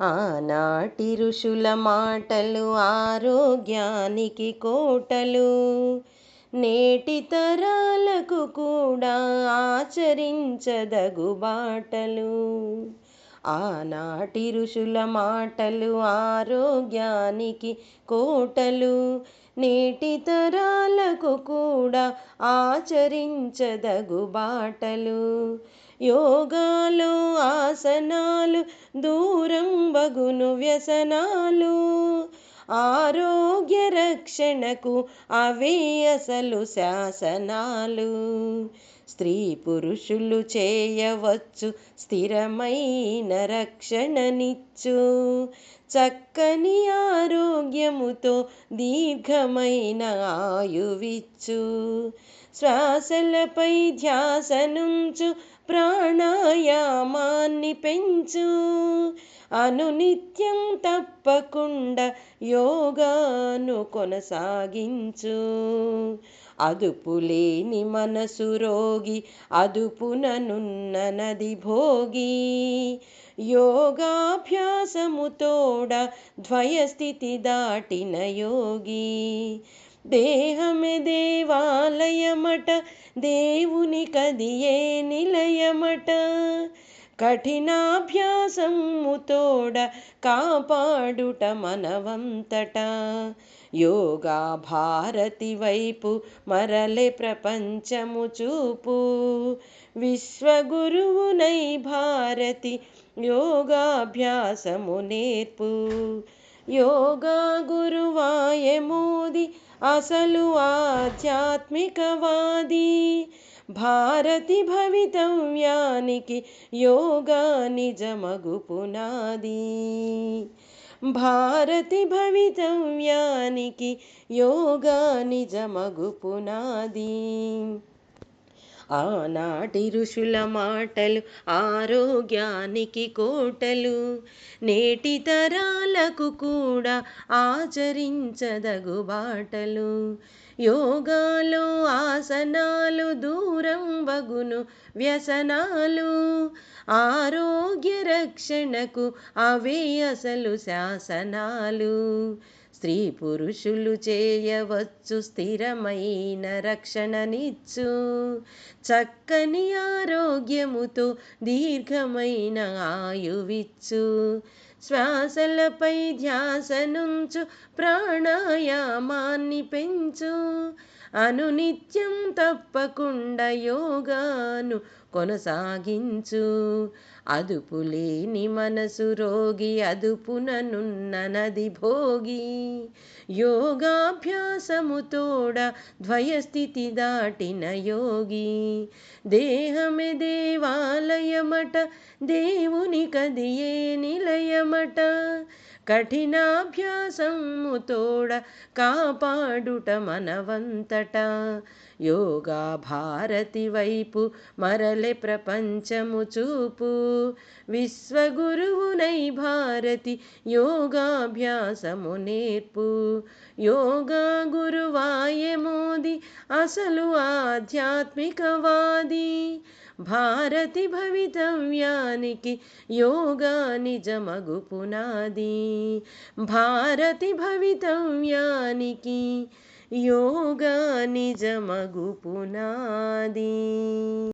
ఆనాటి ఋషుల మాటలు ఆరోగ్యానికి కోటలు. నేటి తరాలకు కూడా ఆచరించదగు బాటలు. ఆనాటి ఋషుల మాటలు ఆరోగ్యానికి కోటలు. నేటి తరాలకు కూడా ఆచరించదగు బాటలు. యోగాలు ఆసనాలు దూరం బగును వ్యసనాలు. ఆరోగ్య రక్షణకు అవే అసలు శాసనాలు. స్త్రీ పురుషులు చేయవచ్చు స్థిరమైన రక్షణనిచ్చు. చక్కని ఆరోగ్యముతో దీర్ఘమైన ఆయువిచ్చు. శ్వాసలపై ధ్యాసనుంచు ప్రాణాయామాన్ని పెంచు. అనునిత్యం తప్పకుండా యోగాను కొనసాగించు. అదుపులేని మనసు రోగి అదుపుననున్న నది భోగి. యోగాభ్యాసముతోడ ద్వయస్థితి దాటిన యోగి. దేహమే దేవాలయమట దేవుని కదియే నిలయమట. కఠినాభ్యాసముతోడ కాపాడుట మనవంతట. యోగా భారతి వైపు మరలే ప్రపంచము చూపు. విశ్వగురువునై భారతి యోగాభ్యాసము నేర్పు. యోగా గురువాయ మోది అసలు ఆధ్యాత్మికవాది. భారతి భవితవ్యానికి యోగా నిజమగు పునాది భారతి భవితవ్యానికి యోగా నిజమగు పునాది ఆనాటి ఋషుల మాటలు ఆరోగ్యానికి కోటలు. నేటి తరాలకు కూడా ఆచరించదగు బాటలు. యోగాలో ఆసనాలు దూరం బగును వ్యసనాలు. ఆరోగ్య రక్షణకు అవే అసలు శాసనాలు. స్త్రీ పురుషులు చేయవచ్చు స్థిరమైన రక్షణనిచ్చు. చక్కని ఆరోగ్యముతో దీర్ఘమైన ఆయువిచ్చు. శ్వాసలపై ధ్యాసనుంచు ప్రాణాయామాన్ని పెంచు. అనునిత్యం తప్పకుండా యోగాను కొనసాగించు. అదుపులేని మనసు రోగి అదుపుననున్న నది భోగి. యోగాభ్యాసముతోడ ద్వయస్థితి దాటిన యోగి. దేహమే దేవాలయమట దేవుని కదియే నిలయమట కఠినాభ్యాసము తోడ కాపాడుట మనవంతట. యోగా భారతి వైపు మరలె ప్రపంచము చూపు. విశ్వగురువునై భారతి యోగాభ్యాసము నేర్పు. యోగా గురువాయ మోది అసలు ఆధ్యాత్మికవాది. భారతి భవితవ్యానికి యోగా నిజమగు పునాది. భారతి భవితవ్యానికి యోగా నిజమగు పునాది.